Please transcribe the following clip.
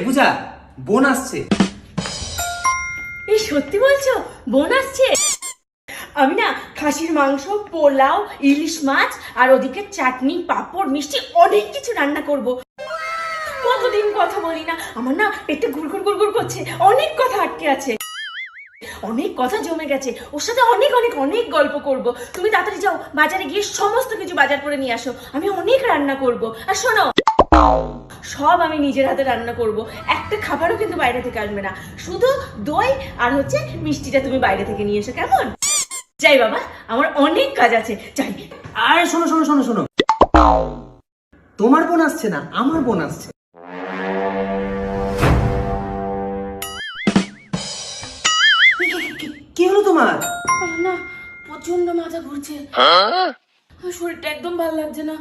পূজা, বোন আসছে। এই সত্যি বলছো? বোন আসছে? আমি না খাসির মাংস, পোলাও, ইলিশ মাছ আর ওদিকে চাটনি, পাঁপড়, মিষ্টি অনেক কিছু রান্না করব। কতদিন কথা বলি না, আমার না পেটে গুড়গুড় গুড়গুড় করছে, অনেক কথা আটকে আছে। অনেক কথা জমে গেছে, ওর সাথে অনেক অনেক অনেক গল্প করব। তুমি তাড়াতাড়ি যাও, বাজারে গিয়ে সমস্ত কিছু বাজার করে নিয়ে আসো, আমি অনেক রান্না করব। আর শোনো। সব আমি নিজের হাতে রান্না করব। একটা খাবারও কিন্তু বাইরে থেকে আসবে না। শুধু দই আর হচ্ছে মিষ্টিটা তুমি বাইরে থেকে নিয়ে এসো কেমন? যাই বাবা আমার অনেক কাজ আছে। যাই। আর শোনো শোনো শোনো শোনো। তোমার বোন আসছে না আমার বোন আসছে। কি- হলো তোমার? না প্রচণ্ড মাথা ঘুরছে। শরীরটা একদম ভালো লাগছে না।